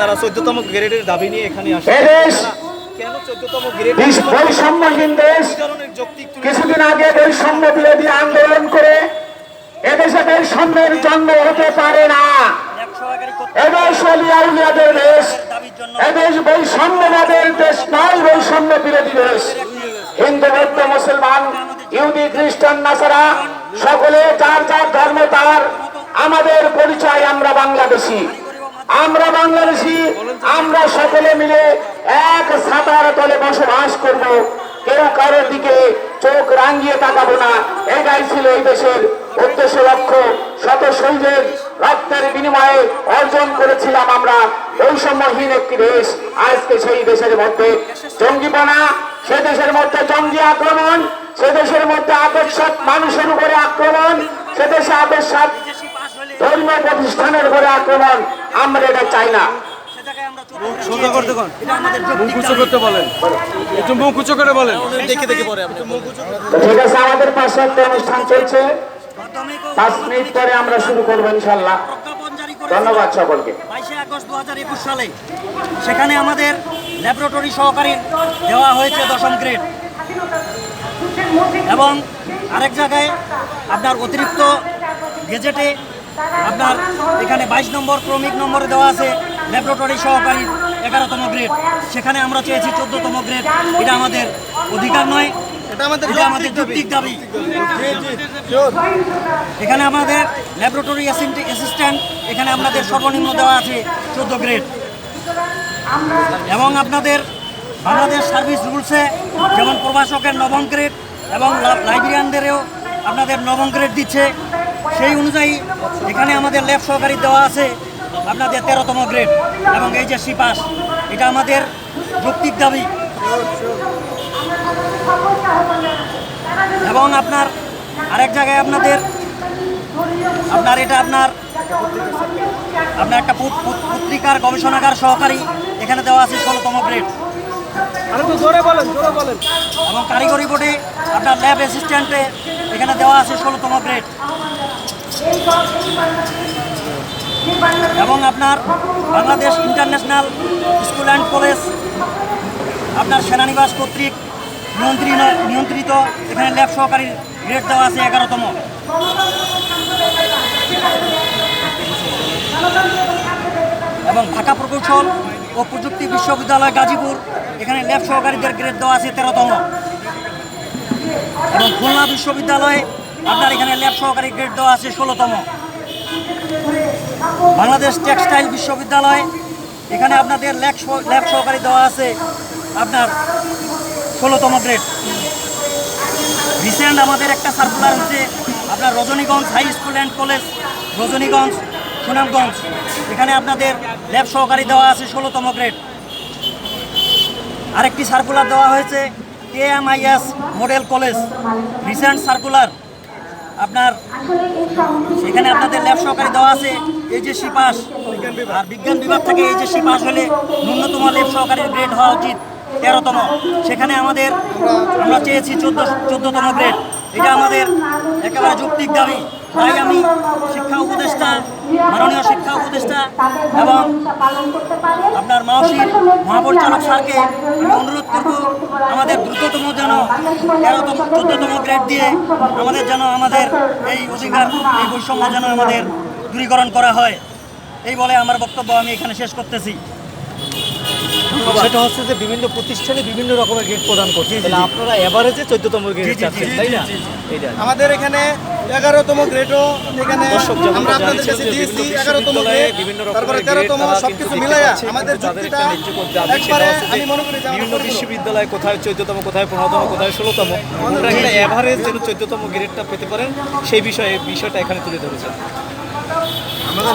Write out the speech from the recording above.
তারা চোদ্দতম গ্রেডের দাবি নিয়ে এখানে আসে। কেন চোদ্দতম গ্রেড বৈষম্যহীন দেশ এই ধরনের যৌক্তিক তুলে কিছুদিন আগে বৈষম্য বিরোধী আন্দোলন করে এদেশে বৈষম্যের জন্ম হতে পারে না। এদেশ অলিয়া দেশ এদেশ বৈষম্যবাদের দেশ নয় বৈষম্য বিরোধী দেশ। হিন্দু বৌদ্ধ মুসলমান ইহুদি খ্রিস্টান নাসারা সকলে যার যার ধর্ম তার আমাদের পরিচয় আমরা বাংলাদেশি। আমরা বাংলাদেশি, আমরা সকলে মিলে এক ছাতার তলে বসবাস করব। কেউ কারোর দিকে চোখ রাঙিয়ে তাকাবো না? এটাই ছিল এই দেশের উদ্দেশ্য লক্ষ্য। শত শহীদের রক্তের বিনিময়ে অর্জন করেছিলাম আমরা। বৈষম্যহীন একটি দেশ আজকে সেই দেশের মধ্যে। জঙ্গিপনা, সে দেশের মধ্যে জঙ্গি আক্রমণ, সে দেশের মধ্যে আকর্ষক মানুষের উপরে আক্রমণ, সে দেশে আকর্ষক ধর্মীয় প্রতিষ্ঠানের উপরে আক্রমণ আমরা এটা চাই না। ঠিক আছে আমাদের পাশে একটা অনুষ্ঠান চলছে। পাঁচ মিনিট পরে আমরা শুরু করব ইনশাল্লাহ। ধন্যবাদ সকলকে। বাইশে আগস্ট দু হাজার একুশ সালে সেখানে আমাদের ল্যাবরেটরি সহকারী দেওয়া হয়েছে দশম গ্রেড। এবং আরেক জায়গায় আপনার অতিরিক্ত গেজেটে আপনার এখানে বাইশ নম্বর ক্রমিক নম্বরে দেওয়া আছে ল্যাবরেটরি সহকারী এগারোতম গ্রেড। সেখানে আমরা চেয়েছি চোদ্দতম গ্রেড। এটা আমাদের অধিকার নয়। এটা আমাদের এটা আমাদের যৌক্তিক দাবি। এখানে আমাদের ল্যাবরেটরি অ্যাসিস্ট্যান্ট এখানে আপনাদের সর্বনিম্ন দেওয়া আছে চোদ্দ গ্রেড। এবং আপনাদের বাংলাদেশ সার্ভিস রুলসে যেমন প্রভাষকের নবম গ্রেড এবং লাইব্রেরিয়ানদেরও আপনাদের নবম গ্রেড দিচ্ছে। সেই অনুযায়ী এখানে আমাদের ল্যাব সহকারী দেওয়া আছে আপনাদের তেরোতম গ্রেড এবং এই যে সিপাস এটা আমাদের যৌক্তিক দাবি। এবং আপনার আরেক জায়গায় আপনাদের আপনার এটা আপনার আপনার একটা পুত- পুত- পত্রিকার গবেষণাগার সহকারী এখানে দেওয়া আছে ষোলোতম গ্রেড। এবং কারিগরি বোর্ডে আপনার ল্যাব অ্যাসিস্ট্যান্টে এখানে দেওয়া আছে ষোলোতম গ্রেড। এবং আপনার Bangladesh international school and college, আপনার সেনানিবাস কর্তৃক নিয়ন্ত্রিত নিয়ন্ত্রিত এখানে ল্যাব সহকারী গ্রেড দেওয়া আছে এগারোতম। এবং ঢাকা প্রকৌশল ও প্রযুক্তি বিশ্ববিদ্যালয় গাজীপুর। এখানে ল্যাব সহকারীদের গ্রেড দেওয়া আছে তেরোতম। এবং খুলনা বিশ্ববিদ্যালয়ে আপনার এখানে ল্যাব সহকারী গ্রেড দেওয়া আছে ষোলোতম। বাংলাদেশ টেক্সটাইল বিশ্ববিদ্যালয়, এখানে আপনাদের ল্যাব ল্যাব সহকারী দেওয়া আছে আপনার ষোলোতম গ্রেড। রিসেন্ট আমাদের একটা সার্কুলার হচ্ছে আপনার Rajaniganj high school and college, Rajaniganj, Sunamganj. এখানে আপনাদের ল্যাব সহকারী দেওয়া আছে ষোলোতম গ্রেড। আরেকটি সার্কুলার দেওয়া হয়েছে K M IS model college recent circular আপনার সেখানে আপনাদের ল্যাব সহকারী দেওয়া আছে এই যে সিপাস আর বিজ্ঞান বিভাগ থেকে এই যে সিপাস হলে ন্যূনতম ল্যাব সহকারীর গ্রেড হওয়া উচিত, তেরোতম। সেখানে আমাদের, আমরা চেয়েছি চোদ্দ, চোদ্দতম গ্রেড। এটা আমাদের একেবারে যৌক্তিক দাবি। তাই আমি শিক্ষা উপদেষ্টা মাননীয় শিক্ষা উপদেষ্টা এবং আপনার মাওসির মহাপরিচালক স্যারকে আমি অনুরোধ করব আমাদের দ্রুততম যেন তেরোতম চোদ্দতম গ্রেড দিয়ে আমাদের যেন আমাদের এই অধিকার এই বৈষম্য যেন আমাদের দূরীকরণ করা হয়। এই বলে আমার বক্তব্য আমি এখানে শেষ করতেছি। সেটা হচ্ছে যে বিভিন্ন প্রতিষ্ঠানে বিভিন্ন রকমের গ্রেড প্রদান করছে। আপনারা এভারেজে চোদ্দতম গ্রেড জি, চাচ্ছেন তাই না? আমাদের এখানে এগারোতম গ্রেডও এখানে আমরা আপনাদের কাছে দিয়েছি এগারোতম গ্রেড তারপরে তেরোতম মিলাইয়া আমাদের যুক্তিটা একবারে আমি মনে করি বিভিন্ন বিশ্ববিদ্যালয় কোথায় চোদ্দতম কোথায় পনেরোতম কোথায় ষোলোতম একটা এভারেজ যেন চোদ্দতম গ্রেডটা পেতে পারেন সেই বিষয়ে বিষয়টা এখানে তুলে ধরেছেন।